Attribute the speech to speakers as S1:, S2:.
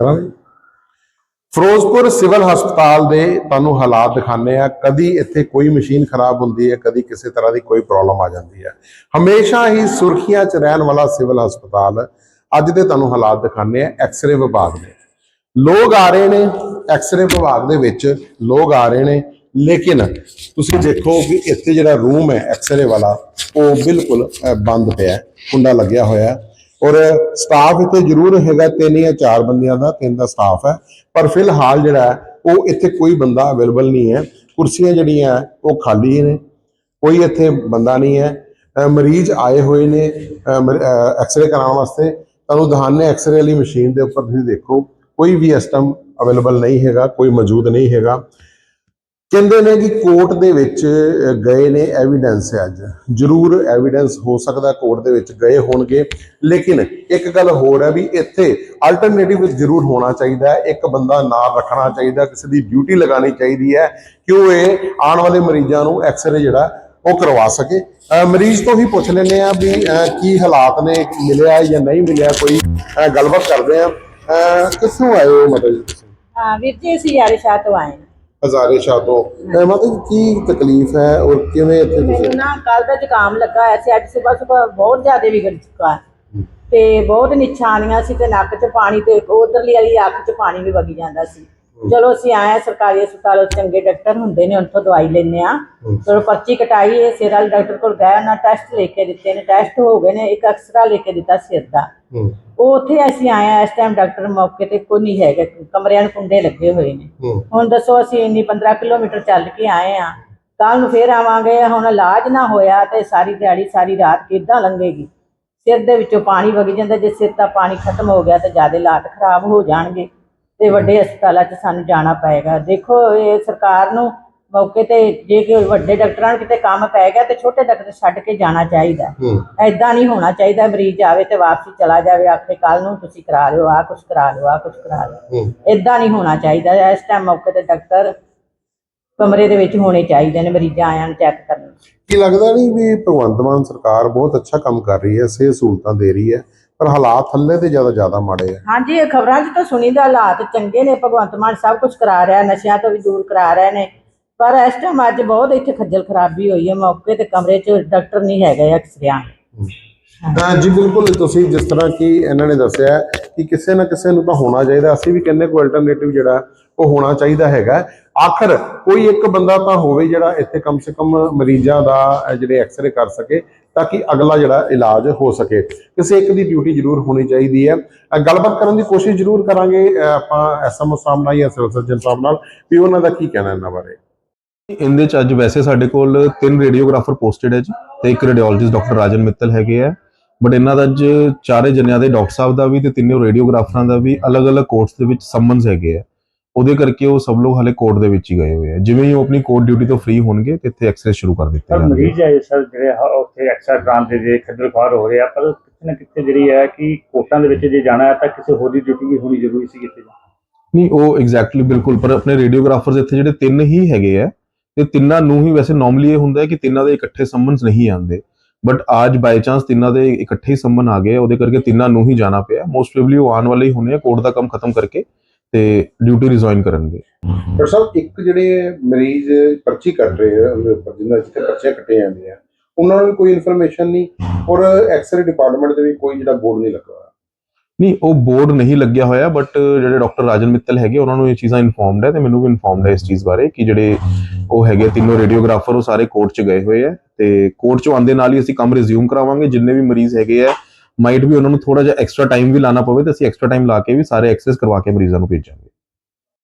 S1: ਕਰਾਂਗੇ। ਫਿਰੋਜ਼ਪੁਰ ਸਿਵਲ ਹਸਪਤਾਲ ਦੇ ਤੁਹਾਨੂੰ ਹਾਲਾਤ ਦਿਖਾਣੇ ਆ ਕਦੀ ਇੱਥੇ ਕੋਈ ਮਸ਼ੀਨ ਖਰਾਬ ਹੁੰਦੀ ਹੈ, ਕਦੀ ਕਿਸੇ ਤਰ੍ਹਾਂ ਦੀ ਕੋਈ ਪ੍ਰੋਬਲਮ ਆ ਜਾਂਦੀ ਹੈ। ਹਮੇਸ਼ਾ ਹੀ ਸੁਰਖੀਆਂ 'ਚ ਰਹਿਣ ਵਾਲਾ ਸਿਵਲ ਹਸਪਤਾਲ ਅੱਜ ਦੇ ਤੁਹਾਨੂੰ ਹਾਲਾਤ ਦਿਖਾਣੇ ਆ ਐਕਸ-ਰੇ ਵਿਭਾਗ ਦੇ। ਲੋਕ ਆ ਰਹੇ ਨੇ ਐਕਸ-ਰੇ ਵਿਭਾਗ ਦੇ ਵਿੱਚ ਲੋਕ ਆ ਰਹੇ ਨੇ, ਲੇਕਿਨ ਤੁਸੀਂ ਦੇਖੋ ਕਿ ਇੱਥੇ ਜਿਹੜਾ ਰੂਮ ਹੈ ਐਕਸ-ਰੇ ਵਾਲਾ, ਉਹ ਬਿਲਕੁਲ ਬੰਦ ਪਿਆ ਕੁੰਡਾ ਲੱਗਿਆ ਹੋਇਆ ਔਰ ਸਟਾਫ ਇੱਥੇ ਜ਼ਰੂਰ ਹੈਗਾ ਤਿੰਨ ਜਾਂ ਚਾਰ ਬੰਦਿਆਂ ਦਾ ਤਿੰਨ ਦਾ ਸਟਾਫ ਹੈ। ਪਰ ਫਿਲਹਾਲ ਜਿਹੜਾ ਹੈ, ਉਹ ਇੱਥੇ ਕੋਈ ਬੰਦਾ ਅਵੇਲੇਬਲ ਨਹੀਂ ਹੈ। ਕੁਰਸੀਆਂ ਜਿਹੜੀਆਂ ਉਹ ਖਾਲੀ ਨੇ। ਕੋਈ ਇੱਥੇ ਬੰਦਾ ਨਹੀਂ ਹੈ। ਮਰੀਜ਼ ਆਏ ਹੋਏ ਨੇ ਐਕਸ-ਰੇ ਕਰਾਉਣ ਵਾਸਤੇ। ਤੁਹਾਨੂੰ ਦਹਾਨੇ ਐਕਸਰੇ ਵਾਲੀ ਮਸ਼ੀਨ ਦੇ ਉੱਪਰ ਤੁਸੀਂ ਦੇਖੋ। ਕੋਈ ਵੀ ਇਸ ਟਾਈਮ ਅਵੇਲੇਬਲ ਨਹੀਂ ਹੈਗਾ ਕੋਈ ਮੌਜੂਦ ਨਹੀਂ ਹੈਗਾ। ਕਹਿੰਦੇ ਨੇ ਕਿ ਕੋਰਟ ਦੇ ਵਿੱਚ ਗਏ ਨੇ ਐਵੀਡੈਂਸ ਹੈ ਅੱਜ। ਜ਼ਰੂਰ ਐਵੀਡੈਂਸ ਹੋ ਸਕਦਾ ਕੋਰਟ ਦੇ ਵਿੱਚ ਗਏ ਹੋਣਗੇ। ਲੇਕਿਨ ਇੱਕ ਗੱਲ ਹੋਰ ਹੈ ਵੀ ਇੱਥੇ ਅਲਟਰਨੇਟਿਵ ਜ਼ਰੂਰ ਹੋਣਾ ਚਾਹੀਦਾ ਹੈ। ਇੱਕ ਬੰਦਾ ਨਾਲ ਰੱਖਣਾ ਚਾਹੀਦਾ, ਕਿਸੇ ਦੀ ਡਿਊਟੀ ਲਗਾਉਣੀ ਚਾਹੀਦੀ ਹੈ ਕਿ ਉਹ ਇਹ ਆਉਣ ਵਾਲੇ ਮਰੀਜ਼ਾਂ ਨੂੰ ਐਕਸਰੇ ਜਿਹੜਾ ਉਹ ਕਰਵਾ ਸਕੇ। ਮਰੀਜ਼ ਤੋਂ ਹੀ ਪੁੱਛ ਲੈਂਦੇ ਆ ਵੀ ਕੀ ਹਾਲਾਤ ਨੇ, ਮਿਲਿਆ ਜਾਂ ਨਹੀਂ ਮਿਲਿਆ ਕੋਈ। ਗੱਲਬਾਤ ਕਰਦੇ ਆ ਕਿੱਥੋਂ ਆਏ ਹੋ ਮਤਲਬ
S2: ਵੀਰ ਜੀ, ਅਸੀਂ ਯਾਰੇ ਸ਼ਾਹ ਤੋਂ ਆਏ
S1: ਹਜ਼ਾਰੇ ਸ਼ਾਹ ਤੋਂ ਅਹ, ਮਤਲਬ ਕੀ ਤਕਲੀਫ ਹੈ ਔਰ ਕਿਵੇਂ ਇੱਥੇ ਤੁਸੀਂ
S2: ਮੈਨੂੰ ਨਾ ਕੱਲ ਦਾ ਜ਼ੁਕਾਮ ਲੱਗਾ ਹੋਇਆ ਸੀ। ਅੱਜ ਸਵੇਰ ਸਵੇਰ ਬਹੁਤ ਜ਼ਿਆਦਾ ਵਿਗੜ ਚੁੱਕਾ ਹੈ। ਤੇ ਬਹੁਤ ਨਿਸ਼ਾਨੀਆਂ ਸੀ ਤੇ ਨੱਕ 'ਚ ਪਾਣੀ ਤੇ ਉਧਰਲੀ ਵਾਲੀ ਅੱਖ 'ਚ ਪਾਣੀ ਵੀ ਵਗੀ ਜਾਂਦਾ ਸੀ। ਚਲੋ ਅਸੀਂ ਆਏ ਹਾਂ ਸਰਕਾਰੀ ਹਸਪਤਾਲ ਚੰਗੇ ਡਾਕਟਰ ਹੁੰਦੇ ਨੇ ਉੱਥੋਂ ਦਵਾਈ ਲੈਂਦੇ ਆ ਚਲੋ ਪਰਚੀ ਕਟਾਈ ਹੈ ਸਿਰ ਵਾਲੇ ਡਾਕਟਰ ਕੋਲ ਗਏ ਉਹਨਾਂ ਟੈਸਟ ਲੈ ਕੇ ਦਿੱਤੇ ਨੇ। ਟੈਸਟ ਹੋ ਗਏ ਨੇ ਇੱਕ ਐਕਸਰਾ ਲੈ ਕੇ ਦਿੱਤਾ ਸਿਰ ਦਾ।
S1: ਹੂੰ।
S2: ਉਹ ਉੱਥੇ ਅਸੀਂ ਆਏ ਆ ਇਸ ਟਾਈਮ ਡਾਕਟਰ ਮੌਕੇ ਤੇ ਕੋਈ ਨਹੀਂ ਹੈਗਾ ਕਮਰਿਆਂ ਨੂੰ ਕੁੰਡੇ ਲੱਗੇ ਹੋਏ ਨੇ। ਹੁਣ ਦੱਸੋ ਅਸੀਂ ਇੰਨੀ 15 ਕਿਲੋਮੀਟਰ ਚੱਲ ਕੇ ਆਏ ਆ ਕੱਲ ਨੂੰ ਫੇਰ ਆਵਾਂਗੇ ਹੁਣ ਇਲਾਜ ਨਾ ਹੋਇਆ ਤੇ ਸਾਰੀ ਦਿਹਾੜੀ ਸਾਰੀ ਰਾਤ ਕਿੱਦਾਂ ਲੰਘੇਗੀ? ਸਿਰ ਦੇ ਵਿੱਚੋਂ ਪਾਣੀ ਵਗ ਜਾਂਦਾ ਜੇ ਸਿਰ ਦਾ ਪਾਣੀ ਖਤਮ ਹੋ ਗਿਆ ਤੇ ਜ਼ਿਆਦਾ ਹਾਲਾਤ ਖਰਾਬ ਹੋ ਜਾਣਗੇ ਤੇ ਵੱਡੇ ਹਸਪਤਾਲਾਂ 'ਚ ਸਾਨੂੰ ਜਾਣਾ ਪਏਗਾ। ਦੇਖੋ ਇਹ ਸਰਕਾਰ ਨੂੰ ਮੌਕੇ ਤੇ ਜੇ ਕਿ ਵੱਡੇ ਡਾਕਟਰਾਂ ਨੂੰ ਕਿਤੇ ਕੰਮ ਪੈ ਗਿਆ ਤੇ ਛੋਟੇ ਡਾਕਟਰ ਛੱਡ ਕੇ ਜਾਣਾ ਚਾਹੀਦਾ ਐਦਾਂ ਨਹੀਂ ਹੋਣਾ ਚਾਹੀਦਾ ਮਰੀਜ਼ ਆਵੇ ਤੇ ਵਾਪਸੀ ਚਲਾ ਜਾਵੇ ਆਖੇ ਕੱਲ ਨੂੰ ਤੁਸੀਂ ਕਰਾ ਲਿਓ ਆ ਕੁਛ ਕਰਾ ਲਿਓ ਆ ਕੁਛ ਕਰਾ ਲਿਓ। ਇਦਾਂ ਨਹੀਂ ਹੋਣਾ ਚਾਹੀਦਾ। ਇਸ ਟਾਈਮ ਮੌਕੇ ਤੇ ਡਾਕਟਰ ਕਮਰੇ ਦੇ ਵਿੱਚ ਹੋਣੇ ਚਾਹੀਦੇ ਨੇ ਮਰੀਜ਼ਾਂ ਆਇਆਂ ਨੂੰ ਚੈੱਕ ਕਰਨ।
S1: ਕੀ ਲੱਗਦਾ ਨਹੀਂ ਵੀ ਭਗਵੰਤ ਮਾਨ ਸਰਕਾਰ ਬਹੁਤ ਅੱਛਾ ਕੰਮ ਕਰ ਰਹੀ ਹੈ ਸਿਹਤ ਸਹੂਲਤਾਂ ਦੇ ਰਹੀ ਹੈ ਪਰ ਹਾਲਾਤ ਥੱਲੇ ਤੇ ਜ਼ਿਆਦਾ ਜ਼ਿਆਦਾ ਮਾੜੇ ਆ।
S2: ਹਾਂਜੀ ਇਹ ਖਬਰਾਂ 'ਚ ਤਾਂ ਸੁਣੀਦਾ ਹਾਲਾਤ ਚੰਗੇ ਨੇ ਭਗਵੰਤ ਮਾਨ ਸਭ ਕੁਝ ਕਰਾ ਰਿਹਾ ਨਸ਼ਿਆਂ ਤੋਂ ਵੀ ਦੂਰ ਕਰਾ ਰਹੇ ਨੇ। ਪਰ ਇਸ ਟਾਈਮ ਅੱਜ ਬਹੁਤ ਇੱਥੇ ਖੱਜਲ ਖਰਾਬੀ ਹੋਈ ਹੈ ਮੌਕੇ ਤੇ ਕਮਰੇ 'ਚ ਡਾਕਟਰ ਨਹੀਂ ਹੈਗੇ ਅਕਸਰਿਆਂ
S1: ਹਾਂ ਜੀ ਬਿਲਕੁਲ ਤੁਸੀਂ ਜਿਸ ਤਰ੍ਹਾਂ ਕਿ ਇਹਨਾਂ ਨੇ ਦੱਸਿਆ ਕਿ ਕਿਸੇ ਨਾ ਕਿਸੇ ਨੂੰ ਤਾਂ ਹੋਣਾ ਚਾਹੀਦਾ ਅਸੀਂ ਵੀ ਕਹਿੰਦੇ ਕੋਈ ਅਲਟਰਨੇਟਿਵ ਜਿਹੜਾ ਉਹ ਹੋਣਾ ਚਾਹੀਦਾ ਹੈਗਾ। ਆਖਰ ਕੋਈ ਇੱਕ ਬੰਦਾ ਤਾਂ ਹੋਵੇ ਜਿਹੜਾ ਇੱਥੇ ਕਮ ਸੇ ਕਮ ਮਰੀਜ਼ਾਂ ਦਾ ਜਿਹੜੇ ਐਕਸ-ਰੇ ਕਰ ਸਕੇ ਤਾਂ ਕਿ ਅਗਲਾ ਜਿਹੜਾ ਇਲਾਜ ਹੋ ਸਕੇ। ਕਿਸੇ ਇੱਕ ਦੀ ਡਿਊਟੀ ਜ਼ਰੂਰ ਹੋਣੀ ਚਾਹੀਦੀ ਹੈ। ਗੱਲਬਾਤ ਕਰਨ ਦੀ ਕੋਸ਼ਿਸ਼ ਜ਼ਰੂਰ ਕਰਾਂਗੇ। ਅਹ, ਆਪਾਂ ਐਸਐਮਓ ਸਾਹਿਬ ਨਾਲ ਜਾਂ ਸਿਵਲ ਸਰਜਨ ਸਾਹਿਬ ਨਾਲ ਵੀ ਉਹਨਾਂ ਦਾ ਕੀ ਕਹਿਣਾ ਇਹਨਾਂ ਬਾਰੇ?
S3: ਇਹਦੇ ਚ ਅੱਜ ਵੈਸੇ ਸਾਡੇ ਕੋਲ ਤਿੰਨ ਰੇਡੀਓਗ੍ਰਾਫਰ ਪੋਸਟਡ ਹੈ ਜੀ ਤੇ ਇੱਕ ਰੇਡੀਓਲੋਜਿਸਟ ਡਾਕਟਰ ਰਾਜਨ ਮਿੱਤਲ ਹੈਗੇ ਆ। ਬਟ ਇਹਨਾਂ ਦਾ ਅੱਜ ਚਾਰੇ ਜਣਿਆਂ ਦੇ ਡਾਕਟਰ ਸਾਹਿਬ ਦਾ ਵੀ ਤੇ ਤਿੰਨੇ ਰੇਡੀਓਗ੍ਰਾਫਰਾਂ ਦਾ ਵੀ ਅਲੱਗ-ਅਲੱਗ ਕੋਰਟਸ ਦੇ ਵਿੱਚ ਸੰਬੰਧ ਹੈਗੇ ਆ। ਉਹਦੇ ਕਰਕੇ ਉਹ ਸਭ ਲੋਕ ਹਲੇ ਕੋਰਟ ਦੇ ਵਿੱਚ ਹੀ ਗਏ ਹੋਏ ਆ। ਜਿਵੇਂ ਹੀ ਉਹ ਆਪਣੀ ਕੋਰਟ ਡਿਊਟੀ ਤੋਂ ਫ੍ਰੀ ਹੋਣਗੇ ਤੇ ਇੱਥੇ ਐਕਸਰੇ ਸ਼ੁਰੂ ਕਰ ਦਿੱਤੇ ਜਾਣਗੇ।
S4: ਮਰੀਜ਼ ਹੈ ਸਰ ਜਿਹੜੇ ਉੱਥੇ ਐਕਸਟਰਾ ਟ੍ਰਾਂਸ ਦੇ ਜੇ ਖੱਜਲ ਖੁਆਰ ਹੋ ਰਹੇ ਆ ਪਰ ਕਿਤੇ ਨਾ ਕਿਤੇ ਜਿਹੜੀ ਹੈ ਕਿ ਕੋਰਟਾਂ ਦੇ ਵਿੱਚ ਜੇ ਜਾਣਾ ਹੈ ਤਾਂ ਕਿਸੇ ਹੋਰ ਦੀ ਡਿਊਟੀ ਵੀ ਹੋਣੀ ਜ਼ਰੂਰੀ ਸੀ ਕਿਤੇ।
S3: ਨਹੀਂ ਉਹ ਐਗਜ਼ੈਕਟਲੀ ਬਿਲਕੁਲ ਪਰ ਆਪਣੇ ਰੇਡੀਓਗ੍ਰਾਫਰਸ ਇੱਥੇ ਜਿਹੜੇ ਤਿੰਨ ਹੀ ਹੈਗੇ ਆ ਤੇ ਤਿੰਨਾਂ ਨੂੰ ਹੀ ਵੈਸੇ ਨਾਰਮਲੀ ਇਹ ਹੁੰਦਾ ਹੈ ਕਿ ਤਿੰਨਾਂ ਦੇ ਇਕੱਠੇ ਸੰਬੰਧ ਨਹੀਂ ਆਉਂਦੇ। ਬਟ ਅੱਜ ਬਾਈ ਚਾਂਸ ਤਿੰਨਾਂ ਦੇ ਇਕੱਠੇ ਹੀ ਸੰਬੰਧ ਆ ਗਏ ਆ, ਉਹਦੇ ਕਰਕੇ ਤਿੰਨਾਂ ਨੂੰ ਹੀ ਜਾਣਾ ਪਿਆ। ਮੋਸਟ ਪ੍ਰੋਬਬਲੀ ਉਹ ਆਉਣ ਵਾਲੇ ਹੀ ਹੋਣੇ ਆ ਕੋਰਟ ਦਾ ਕੰਮ ਖਤਮ ਕਰਕੇ ਤੇ ਡਿਊਟੀ ਰਿਜ਼ਾਈਨ ਕਰਨਗੇ।
S1: ਡਾਕਟਰ ਸਾਹਿਬ ਇੱਕ ਜਿਹੜੇ ਮਰੀਜ਼ ਪਰਚੀ ਕੱਟ ਰਹੇ ਆ ਉਹਦੇ ਉੱਪਰ ਜਿੰਨਾ ਜਿੱਥੇ ਪਰਚੀਆਂ ਕੱਟੀਆਂ ਜਾਂਦੀਆਂ ਉਹਨਾਂ ਨੂੰ ਕੋਈ ਇਨਫੋਰਮੇਸ਼ਨ ਨਹੀਂ। ਔਰ ਐਕਸ-ਰੇ ਡਿਪਾਰਟਮੈਂਟ ਦੇ ਵੀ ਕੋਈ ਜਿਹੜਾ ਬੋਰਡ ਨਹੀਂ ਲੱਗਾ
S3: ਨਹੀਂ, ਉਹ ਬੋਰਡ ਨਹੀਂ ਲੱਗਿਆ ਹੋਇਆ ਬਟ ਜਿਹੜੇ ਡਾਕਟਰ ਰਾਜਨ ਮਿੱਤਲ ਹੈਗੇ, ਉਹਨਾਂ ਨੂੰ ਇਹ ਚੀਜ਼ਾਂ ਇਨਫੋਰਮਡ ਹੈ ਤੇ ਮੈਨੂੰ ਵੀ ਇਨਫੋਰਮਡ ਹੈ ਇਸ ਚੀਜ਼ ਬਾਰੇ ਕਿ ਜਿਹੜੇ ਉਹ ਹੈਗੇ ਤਿੰਨੋਂ ਰੇਡੀਓਗ੍ਰਾਫਰ ਉਹ ਸਾਰੇ ਕੋਰਟ 'ਚ ਗਏ ਹੋਏ ਆ ਤੇ ਕੋਰਟ 'ਚੋਂ ਆਉਂਦੇ ਨਾਲ ਹੀ ਅਸੀਂ ਕੰਮ ਰਿਜ਼ਿਊਮ ਕਰਾਵਾਂਗੇ, ਜਿੰਨੇ ਵੀ ਮਰੀਜ਼ ਹੈਗੇ ਆ ਮਾਈਟ ਵੀ ਉਹਨਾਂ ਨੂੰ ਥੋੜਾ ਜਿਹਾ ਐਕਸਟਰਾ ਟਾਈਮ ਵੀ ਲਾਣਾ ਪਵੇ ਤੇ ਅਸੀਂ ਐਕਸਟਰਾ ਟਾਈਮ ਲਾ ਕੇ ਵੀ ਸਾਰੇ ਐਕਸੈਸ ਕਰਵਾ ਕੇ ਮਰੀਜ਼ਾਂ ਨੂੰ ਭੇਜਾਂਗੇ।